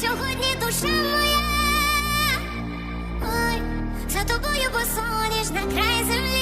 сьогодні душа моя, ой, за тобою босоніж на край землі.